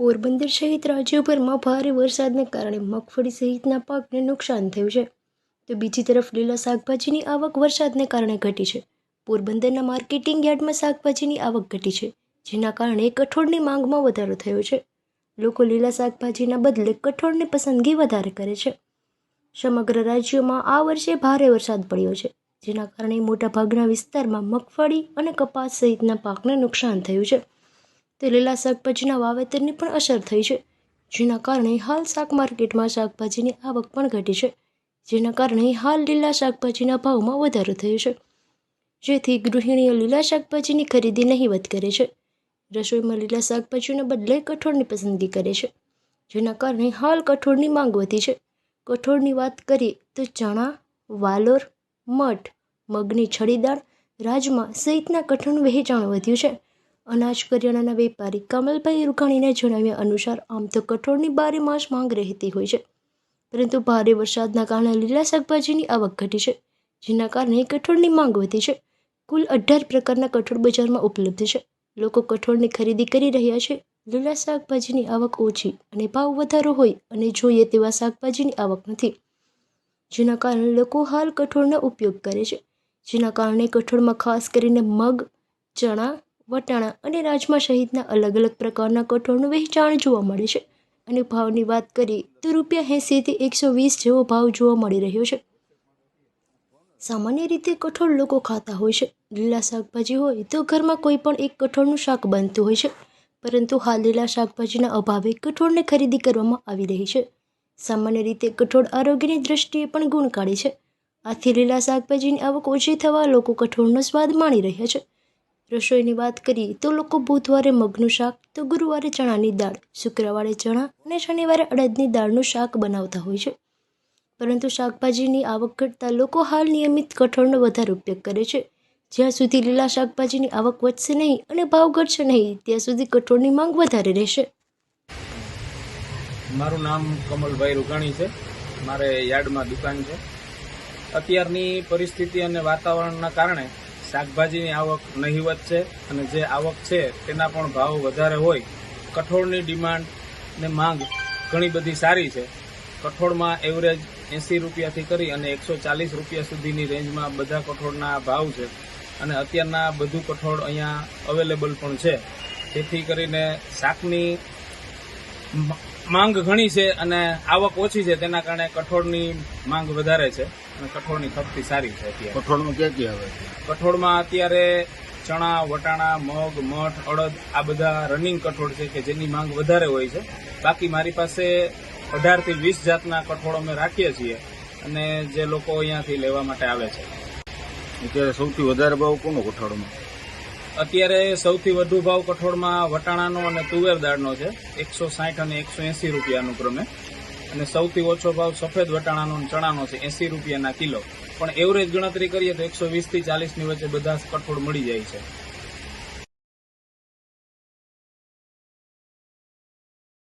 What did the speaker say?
પોરબંદર સહિત રાજ્યભરમાં ભારે વરસાદને કારણે મગફળી સહિતના પાકને નુકસાન થયું છે. તો બીજી તરફ લીલા શાકભાજીની આવક વરસાદને કારણે ઘટી છે. પોરબંદરના માર્કેટિંગ યાર્ડમાં શાકભાજીની આવક ઘટી છે, જેના કારણે કઠોળની માંગમાં વધારો થયો છે. લોકો લીલા શાકભાજીના બદલે કઠોળની પસંદગી વધારે કરે છે. સમગ્ર રાજ્યમાં આ વર્ષે ભારે વરસાદ પડ્યો છે, જેના કારણે મોટાભાગના વિસ્તારમાં મગફળી અને કપાસ સહિતના પાકને નુકસાન થયું છે. તે લીલા શાકભાજીના વાવેતરની પણ અસર થઈ છે, જેના કારણે હાલ શાક માર્કેટમાં શાકભાજીની આવક પણ ઘટી છે, જેના કારણે હાલ લીલા શાકભાજીના ભાવમાં વધારો થયો છે. જેથી ગૃહિણીઓ લીલા શાકભાજીની ખરીદી નહીવત કરે છે, રસોઈમાં લીલા શાકભાજીને બદલે કઠોળની પસંદગી કરે છે, જેના કારણે હાલ કઠોળની માંગ વધી છે. કઠોળની વાત કરીએ તો ચણા, વાલોર, મઠ, મગની છડીદાળ રાજમા સહિતના કઠોળનું વહેંચાણ વધ્યું છે અનાજ કરિયાણાના વેપારી કમલભાઈ રૂકાણીને જણાવ્યા અનુસાર, આમ તો કઠોળની બારે માસ માંગ રહેતી હોય છે. પરંતુ ભારે વરસાદના કારણે લીલા શાકભાજીની આવક ઘટી છે, જેના કારણે કઠોળની માંગ વધી છે. કુલ અઢાર પ્રકારના કઠોળ બજારમાં ઉપલબ્ધ છે. લોકો કઠોળની ખરીદી કરી રહ્યા છે. લીલા શાકભાજીની આવક ઓછી અને ભાવ વધારો હોય અને જોઈએ તેવા શાકભાજીની આવક નથી, જેના કારણે લોકો હાલ કઠોળનો ઉપયોગ કરે છે. જેના કારણે કઠોળમાં ખાસ કરીને મગ, ચણા વટાણા અને રાજમા સહિતના અલગ અલગ પ્રકારના કઠોળનું વહેંચાણ જોવા મળે છે. અને ભાવની વાત કરીએ તો રૂપિયા એંસીથી એકસો વીસ જેવો ભાવ જોવા મળી રહ્યો છે. સામાન્ય રીતે કઠોળ લોકો ખાતા હોય છે. લીલા શાકભાજી હોય તો ઘરમાં કોઈ પણ એક કઠોળનું શાક બનતું હોય છે. પરંતુ હાલ લીલા શાકભાજીના અભાવે કઠોળને ખરીદી કરવામાં આવી રહી છે. સામાન્ય રીતે કઠોળ આરોગ્યની દ્રષ્ટિએ પણ ગુણકારી છે. આથી લીલા શાકભાજીની આવક ઓછી થવા લોકો કઠોળનો સ્વાદ માણી રહ્યા છે. રસોઈની વાત કરીએ તો લોકો બુધવારે મગનું શાક તો ગુરુવારે ચણાની દાળ, શુક્રવારે ચણા અને શનિવારે અડદની દાળનું શાક બનાવતા હોય છે. પરંતુ શાકભાજીની આવક ઘટતા લોકો હાલ નિયમિત કઠોળનો વધારે ઉપયોગ કરે છે. જ્યાં સુધી લીલા શાકભાજીની આવક વધશે નહીં અને ભાવ ઘટશે નહીં, ત્યાં સુધી કઠોળની માંગ વધારે રહેશે. મારું નામ કમલભાઈ રૂગાણી છે. મારે યાર્ડમાં દુકાન છે. અત્યારની પરિસ્થિતિ અને વાતાવરણના કારણે શાકભાજીની આવક નહીવત છે અને જે આવક છે તેના પણ ભાવ વધારે હોય, કઠોળની ડિમાન્ડ ને માંગ ઘણી બધી સારી છે. કઠોળમાં એવરેજ એંસી રૂપિયાથી કરી અને એકસો ચાલીસ રૂપિયા સુધીની રેન્જમાં બધા કઠોળના ભાવ છે અને અત્યારના બધું કઠોળ અહીંયા અવેલેબલ પણ છે. જેથી કરીને શાકની માંગ ઘણી છે અને આવક ઓછી છે, તેના કારણે કઠોળની માંગ વધારે છે. અને કઠોળની ખપતી સારી છે અત્યારે. કઠોળમાં ક્યાં ક્યાં આવે છે? કઠોળમાં અત્યારે ચણા વટાણા મગ મઠ અડદ આ બધા રનિંગ કઠોળ છે કે જેની માંગ વધારે હોય છે. બાકી મારી પાસે અઢારથી વીસ જાતના કઠોળ અમે રાખીએ છીએ અને જે લોકો અહીંયાથી લેવા માટે આવે છે. અત્યારે સૌથી વધારે ભાવ કોનો કઠોળમાં? અત્યારે સૌથી વધુ ભાવ કઠોળમાં વટાણાનો અને તુવેર દાળનો છે. એકસો સાઠ અને એકસો એંસી રૂપિયાનું ક્રમે. અને સૌથી ઓછો ભાવ સફેદ વટાણાનો ચણાનો છે, એંસી રૂપિયાના કિલો. પણ એવરેજ ગણતરી કરીએ તો એકસો વીસથી ચાલીસની વચ્ચે બધા કઠોળ મળી જાય છે.